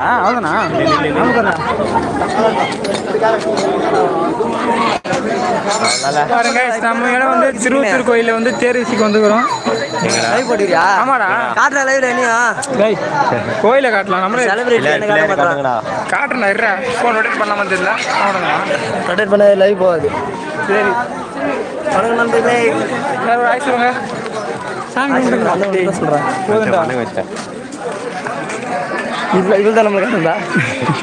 ஆ ಹೌದನಾ ಹೌದನಾ பாருங்க நம்ம இடம் வந்து திருவத்தூர் கோயிலில் வந்து தேர் வீசிக்கு வந்துக்கிறோம் லைவ் போட்டுக்கிறியா ஆமாடா காட்டுற லைவ்ல என்னையா டேய் கோயிலை காட்டலாம் நம்மளே செலிபிரிட்டி என்ன காட்ட மாட்டாங்க காட்டுறேன் இருறா ஃபோன் ரொட்டேட் பண்ணலாமா தெரியல அவ்வளோங்களா ரொட்டேட் பண்ண லைவ் போகாது சரி வணக்கம் நண்பர்களே எல்லாரும் ஒரு ஆய் சொல்லுங்க சாமி கும்பிடுங்க. சொல்றேன் போதும்டா இதுல இதுல தான் நம்மளுக்கு காட்டுதா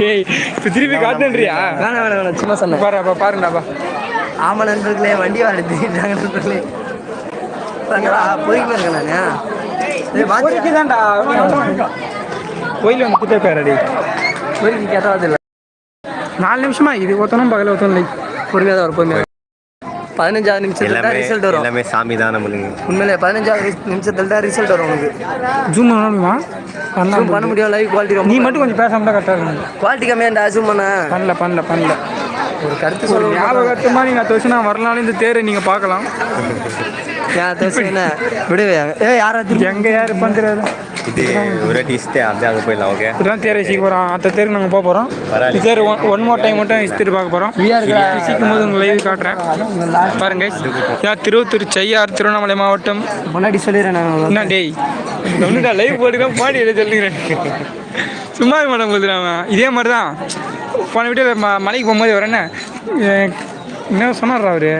ஏய் இப்போ திருப்பி காட்டுன்றியா? வேணாம். வேணாம் வேணாம் சும்மா சொன்னேன். பாரு அப்போ பாருங்கடாப்பா ஆமா நண்பர்களே வண்டி வாடுது நண்பர்களே. பொறுக்கில் இருக்கேன் கோயிலுக்கு கோயில் வந்து குத்தே பேரடி. பொறுக்கி கேட்டாவது இல்லை. நாலு நிமிஷமா இது ஒருத்தனும் பகல ஒருத்தனும் இல்லை. பொறுமையாக தான் வரும் பொறுமையாக பதினஞ்சாவது நிமிஷத்துல தான் ரிசல்ட் வரும். எல்லாமே சாமி தான் நம்மளுக்கு. உண்மையிலே பதினஞ்சாவது நிமிஷத்துல தான் ரிசல்ட் வரும் உனக்கு. ஜூம் பண்ண முடியுமா? பண்ணலாம். Zoom பண்ண முடியும் லைவ் குவாலிட்டி நீ மட்டும் கொஞ்சம் பேசாம தான் கரெக்டாக இருக்கணும் குவாலிட்டி கம்மியாண்டா ஜூம் பண்ண. பண்ணல பண்ணல பண்ணல. ஒரு கருத்து ஒரு சொல்லுங்க ஞாபகத்தமாக நீங்கள் அடுத்த வருஷம் நான் வரலாம்னு இந்த தேரை நீங்கள் பார்க்கலாம். ஏன் தோசை என்ன? விடுவேன் ஏ யாரா திருப்பி எங்கே யார் தெரியாது இது ஒரு டீஸ்டே அப்படியே அங்கே போயிடலாம் ஓகே இப்படிதான் தேரை வச்சுக்க போகிறோம் அடுத்த தேருக்கு நாங்கள் போக போகிறோம். தேர் ஒன் ஒன் மோர் டைம் மட்டும் இஸ்திரி பார்க்க போகிறோம் சீக்கும் போது உங்கள் லைவ் காட்டுறேன். பாருங்க இதான் திருவத்தூர் செய்யார் திருவண்ணாமலை மாவட்டம். முன்னாடி சொல்லிடுறேன் நான் என்ன டேய்? ஒன்றுடா லைவ் போட்டுதான் பாடி எழுத சொல்லிக்கிறேன். சும்மா மேடம் கொடுத்துறாம இதே மாதிரி தான் போன வீட்டு ம மலைக்கு போகும்போது வரேன்னு என்ன? சொன்னார்ரா அவரு?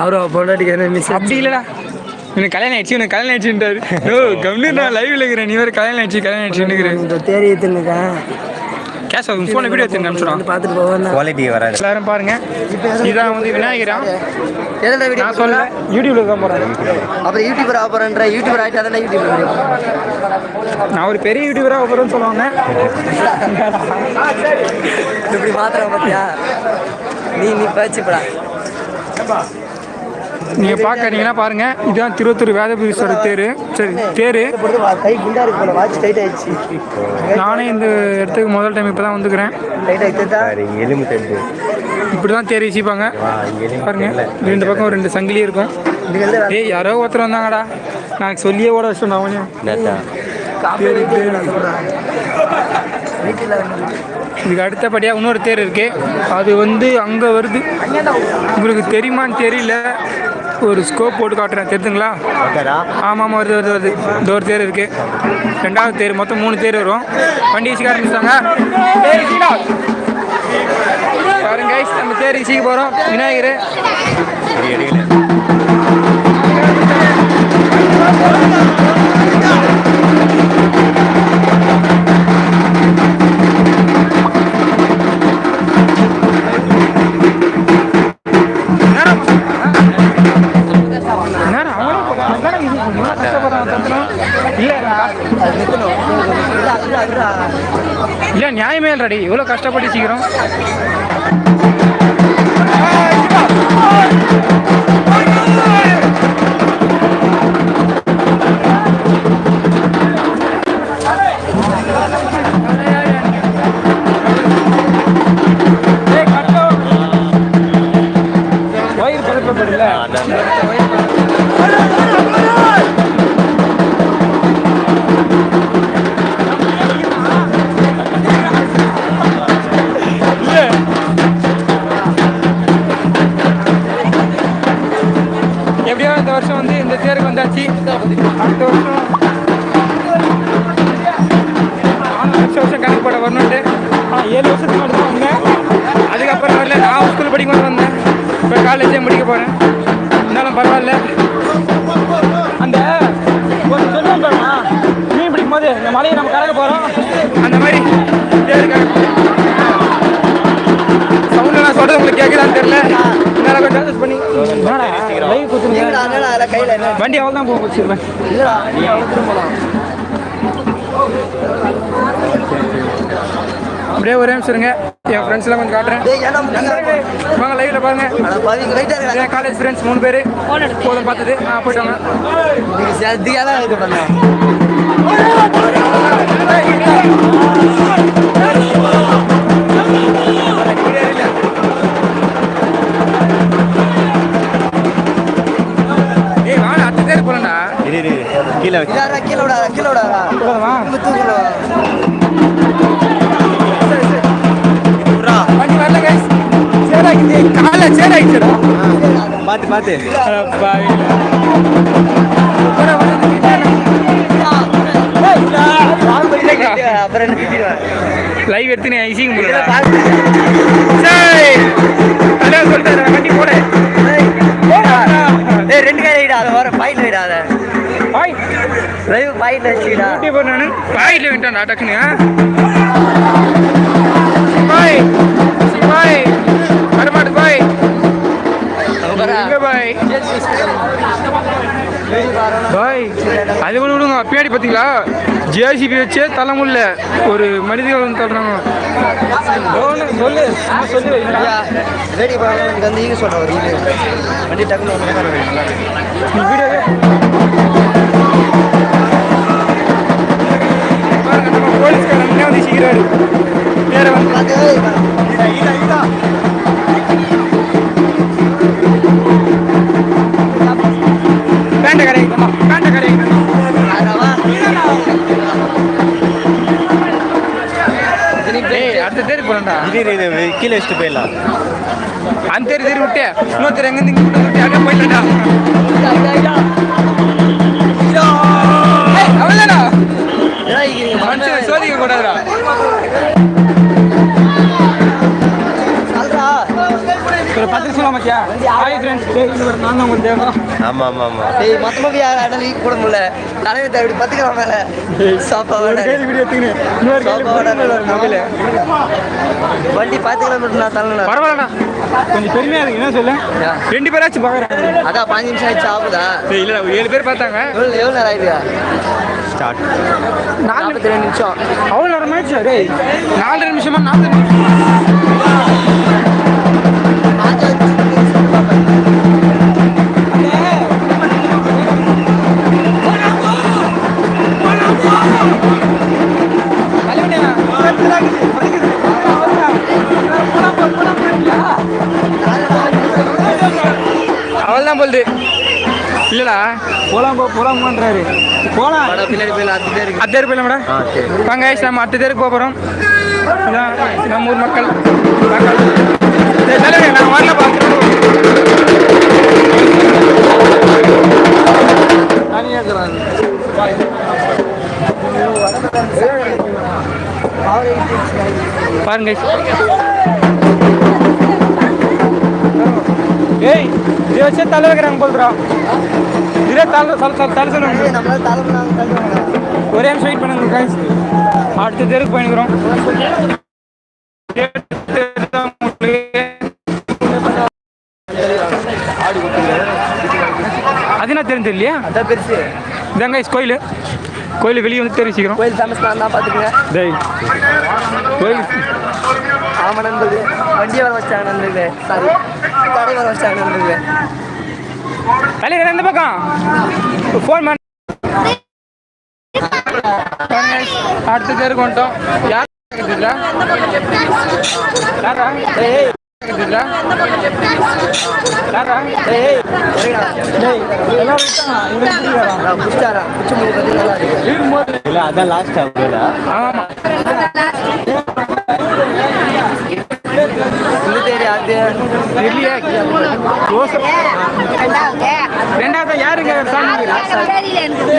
அவரும் பொண்டாட்டிக்கு என்ன மிஸ் அப்படி இல்லைடா. எனக்கு கல்யாணம் ஆயிடுச்சு எனக்கு கல்யாணம் ஆயிடுச்சுன்றாரு. ஓ கம்னு நான் லைவ்ல இருக்கிறேன் நீ வேறு கல்யாணம் ஆயிடுச்சு கல்யாணம் ஆயிடுச்சுன்னு இந்த தேரி எடுத்துருக்கேன் கேஷ் ஆகும் ஃபோனை வீடியோ எடுத்து வந்து பார்த்துட்டு போவேன் குவாலிட்டி வராது. எல்லாரும் பாருங்க. இதான் வந்து விநாயகரா. எதில் வீடியோ நான் சொல்ல யூடியூப்ல தான் போகிறேன் அப்புறம் யூடியூபர் ஆக போகிறேன்ற யூடியூபர் ஆகிட்டா தானே யூடியூபர் முடியும் நான் ஒரு பெரிய யூடியூபராக போகிறேன்னு சொல்லுவாங்க. இப்படி மாத்திரம் பார்த்தியா நீ நீ பேச்சுப்படா நீங்கள் பார்க்கறீங்கன்னா பாருங்க. இதுதான் திருவத்தூர் வேதபுரீஸ்வர தேர். சரி தேர். நானே இந்த இடத்துக்கு முதல் டைம் இப்போ தான் வந்துக்கிறேன் இப்படி தான் தேர் வீசிப்பாங்க. பாருங்க. ரெண்டு பக்கம் ரெண்டு சங்கிலி இருக்கும். ஏய் யாரோ ஒருத்தர் வந்தாங்கடா. நான் சொல்லியே ஓட வச்சிட்டேன் அவனையும் இதுக்கு அடுத்தபடியாக இன்னொரு தேர் இருக்கு. அது வந்து அங்கே வருது. உங்களுக்கு தெரியுமான்னு தெரியல. ஒரு ஸ்கோப் போட்டு காட்டுறேன். தெரியுதுங்களா ஆமாம் ஆமாம் வருது வருது வருது. இந்த ஒரு தேர் இருக்கு. ரெண்டாவது தேர் மொத்தம் மூணு தேர் வரும். வண்டி வீசிக்க ஆரம்பிச்சாங்க பாருங்க நம்ம தேர் வீசிக்க போகிறோம் விநாயகர். இது இல்ல இல்லை நியாயமே இல்லடி இவ்வளோ கஷ்டப்பட்டு சீக்கிரம். ஏய், கட்டம். வயிறு ஆனால் ஏழு வருஷத்துக்கு மட்டும் தான் வந்தேன் அதுக்கப்புறம் வரல நான் ஸ்கூல் படிக்கும்போது வந்தேன். இப்போ காலேஜே முடிக்க போகிறேன் இருந்தாலும் பரவாயில்ல. அந்த ஒரு சொல்லுவோம் பாருங்க மீன் பிடிக்கும் போது இந்த மலையை நம்ம கடக்க போகிறோம் அந்த மாதிரி தேருக்கு சவுண்ட் நான் சொல்கிறது உங்களுக்கு கேட்குதான்னு தெரியல. என்னால் கொஞ்சம் adjust பண்ணி என்னடா லைவ் கொடுத்துருங்க கையில் என்ன? வண்டி அவ்வளோ தான் போக வச்சிருவேன் இல்லடா நீ அவ்வளோ திரும்ப போகலாம் அப்படியே ஒரே நிமிஷம் இருங்க. என் ஃப்ரெண்ட்ஸ்லாம் கொஞ்சம் காட்டுறேன். வாங்க லைவ்ல பாருங்க. காலேஜ் ஃப்ரெண்ட்ஸ் மூணு பேர். போதும் பார்த்தது. நான் போயிட்டு வாங்க. நீங்க சத்தியா தான் இது பண்ண. ஏய் வாங்க அடுத்த தேர் போலண்ணா இரு இரு, இரு. கீழே கீழே விடாதா கீழே விடாதா கால சேர் ஆயிடுச்சுடா. என்ன திட்டிடுவேன் லைவ் எடுத்து அதான் சொல்லிட்டாரு வண்டி போட. ஏய் ரெண்டு கை வைடா அதை வர பாயிண்ட் வைடா அதை. பாய் லைவ் பாயிண்ட் வச்சுக்கிடா. ஊட்டி போய் நான். பாயில விட்டான் டக்குன்னு. பாய் பாய் வரமாட்டு பாய் பாய் பாய் அது கூட விடுங்க பின்னாடி பார்த்தீங்களா ஜேசிபி வச்சே தள்ள முடியல ஒரு மனிதர்கள் வந்து தள்ளுறாங்க. சொல்லு சொல்லு? ரெடி எனக்கு வந்து ஈக சொல்கிறேன் ஒரு வண்டி பாருங்க, போலீஸ்காரன் வந்து சீக்கிரம் நேர வந்து அடுத்த தேடி போறேன்டா. இது கீழே வச்சுட்டு போயிடலாம். அந்த தேடி தேடி விட்டு. இன்னொருத்தர் எங்க இருந்து இங்க விட்டு அப்படியே போயிட்டா அவன்தானா மனுஷன் சோதிக்க கூடாதுடா. ஒரு பத்து சொல்ல மாத்தியா ஹாய் ஃப்ரெண்ட்ஸ் நான் தான் உங்களுக்கு தேவை ஆமாம் ஆமாம் ஆமாம் டேய் மொத்தமாக யார் அடல் போட முடியல தலைமை தேவை பத்துக்கலாம் மேலே. சாப்பா ஒரு கேள்வி வீடியோ எடுத்துக்கினு. இன்னொரு கேள்வி மொபைல். வண்டி பத்து கிலோமீட்டர் நான் தள்ளல பரவாயில்லடா. கொஞ்சம் பெருமையா இருக்கு என்ன சொல்ல. ரெண்டு பேராச்சும் பார்க்குறாங்க அதான் பாஞ்சு நிமிஷம் ஆயிடுச்சு ஆகுதா? இல்ல ஒரு ஏழு பேர் பார்த்தாங்க. எவ்வளோ எவ்வளோ நேரம் ஆயிடுயா ஸ்டார்ட் ரெண்டு நிமிஷம். அவ்வளோ நேரம் ஆயிடுச்சு டேய் நாலரை நிமிஷமா நாலு நிமிஷம்? போல்து இல்லடா போலாம் போலாம் பண்றாரு. போலாம். பின்னாடி போய் அத்து பேருக்கு அத்தை பேர் போயிடலாம்டா ஆ சரி. வாங்க நம்ம அடுத்த தெருக்கு போக போகிறோம் நம்ம ஊர் மக்கள் தலைவரே, நான் வரல பாருங்க போல்றா இதே தலை தலை தலை தலை சொல்லுங்க. நம்மளால தலைமை நாங்கள் தள்ளுவாங்க ஒரே நிமிஷம் வெயிட் பண்ணுங்க guys. அடுத்த தெருக்கு போயிருக்கிறோம் அது என்ன தெரியும் தெரியலையா? அதான் பெருசு. இதாங்க கோயில். கோயில் வெளியே வந்து தெரிவிச்சுக்கிறோம் கோயில் ஃபேமஸ் நான் தான் பார்த்துக்குங்க டேய் கோயில் ஆமாம் நண்பர்களே வண்டியை வர வச்சாங்க நண்பர்களே சாரி கடை வர வச்சாங்க நண்பர்களே தலைவர் எந்த பக்கம். ஃபோன் பண்ண. அடுத்த தெருக்கு வந்துட்டோம். யார்? யாரா ஏய். அதான் லாஸ்ட் ஆகுதுடா ஆமா. ரெண்டாவது யாருங்க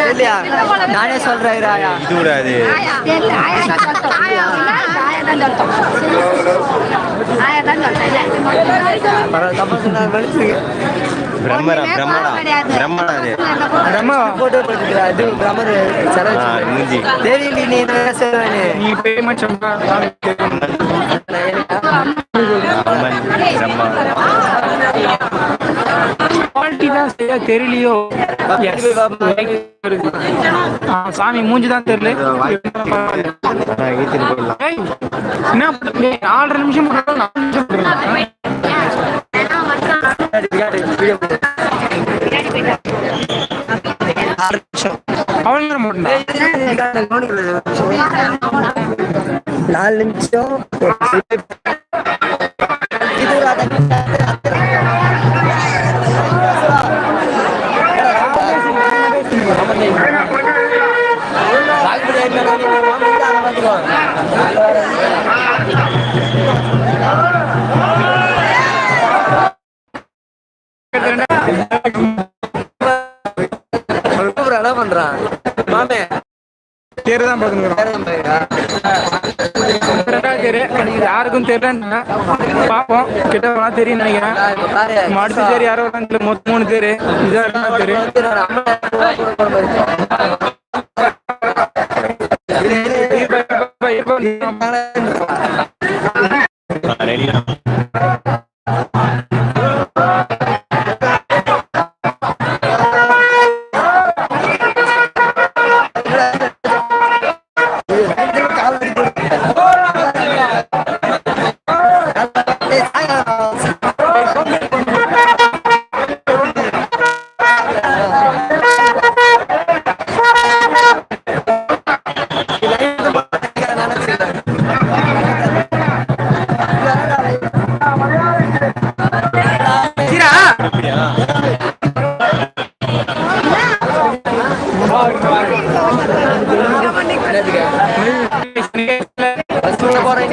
இல்லையா? நானே சொல்கிறேன் ராயா. இது கூட அது பரவாயில்ல தப்பா சொன்னாங்க மனுஷங்க பிரம்மரா பிரம்மடா பிரம்மடா அது. பிரம்மா போட்டோ போட்டுக்கிறா அது பிரமர் சர ஆ மூஞ்சி. தேவி நீ என்ன சொல்லுவேன்னு நீ? பேமெண்ட் சொன்னா அம்மன். பிரம்மா குவாலிட்டி தான் சரியா தெரியலையோ? சாமி மூஞ்சி தான் தெரியல. என்ன நிமிஷம் நாலு நிமிஷம். இது ஒரு யாருக்கும் தெரியல பார்ப்போம். கிட்ட வேணா தெரியும் நினைக்கிறேன். நம்ம அடுத்த யாரோ தான் தெரியல மொத்தம் மூணு தெரு இதான் தெரியும் ரெடியா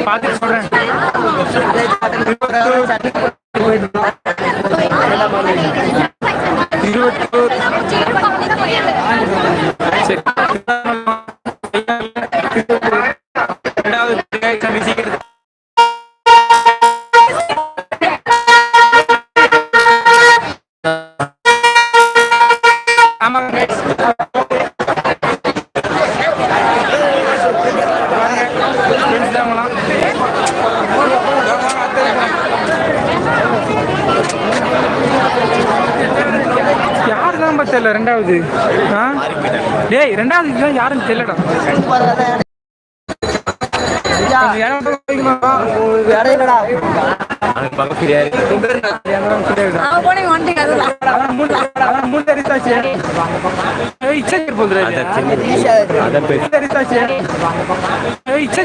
பார்த்துட்டு சொல்றேன் இருபத்தோரு சரி ரெண்டாவது தம்பி சீக்கிரம் ஆமாங்க guys. Friends தான் அவங்களாம். யாரு தான் தெரியல ரெண்டாவது. ஆ? டேய் ரெண்டாவது இதுதான் யாருன்னு தெரியலடா. இச்சை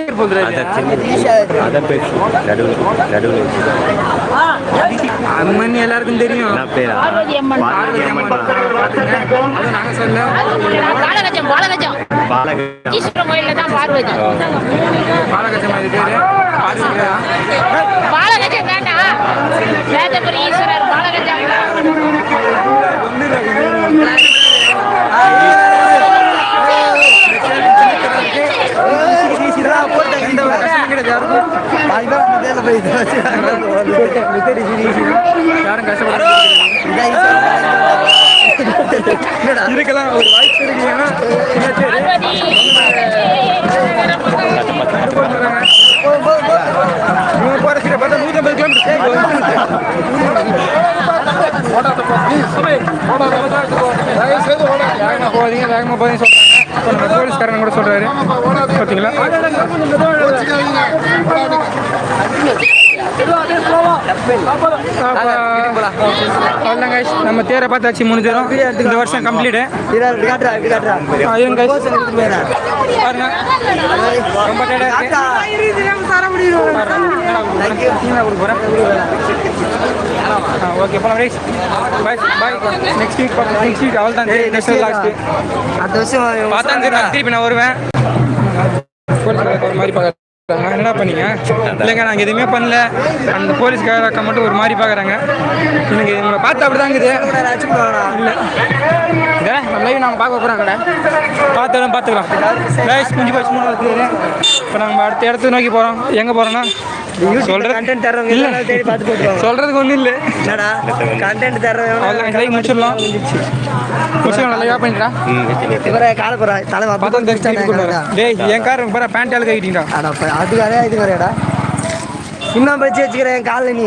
அம்மன் எல்லாருக்கும் தெரியும் பார்வதி அம்மன். அதுவும் நாங்க சொல்ல பாலகஜம் பாலகஜம் பாலக ஈஸ்வரன் கோயில்ல தான் பார்வதி பாலகஜமா இது பேரு பாத்துக்கிறியா? பாலகஜம் வேண்டாம் வேதபுரி ஈஸ்வரர் பாலகஜம் இந்த ஒரு கஷ்டம் கிடையாது யாருக்கும். யாரும் கஷ்டப்பட இருக்கலாம் ஒரு வாய்ப்பு இருக்கு ஏன்னா சின்ன பேரு பார்வதி இவங்க போற சீரை பார்த்தா நூத்தி ஐம்பது கிலோமீட்டர் போகாதீங்க வேகமா போதீங்க சொல்றாங்க இப்ப நம்ம போலீஸ்காரங்க கூட சொல்றாரு பார்த்தீங்களா அவ்வளோதான் guys. நம்ம தேரை பார்த்தாச்சு மூணு தேரம் இந்த வருஷம் கம்ப்ளீட்டு guys. பாருங்க. ரொம்ப டயர்டா ஓகே போலாம் ரைஸ் பாய் பாய் நெக்ஸ்ட் வீக் பார்க்கலாம் நெக்ஸ்ட் வீக் அவள் தான் நெக்ஸ்ட் லாஸ்ட் அடுத்த வருஷம் பார்த்தா திருப்பி நான் வருவேன். ஒரு மாதிரி என்னடா பண்ணீங்க? இல்லைங்க நாங்கள் எதுவுமே பண்ணல. அந்த போலீஸ்காரக்க மட்டும் ஒரு மாதிரி பார்க்குறாங்க எனக்கு உங்களை பார்த்து அப்படி தான் இருக்குது இல்லை. இதே நம்ம லைவ் நாங்கள் பார்க்க போகிறாங்கடா பார்த்தாலும் பார்த்துக்கலாம். ரைஸ் குஞ்சு போச்சு மூணாவது இப்போ நாங்கள் அடுத்த இடத்துக்கு நோக்கி போகிறோம் எங்கே போகிறோன்னா சொல்கிறது கண்டென்ட் தர்றவங்க இல்லை. தேடி பார்த்து போட்டுருவாங்க? இல்லை. என்னடா கண்டென்ட் பண்ணிட்டா? இவரே கால போறா தலை பார்த்தா டேய் என் கார் பாரு பேண்ட் ஆளு கைட்டிங்கடா அடா அது இது வேறையாடா. இன்னும் பச்சு வச்சுக்கிறேன் என் காலில் நீ.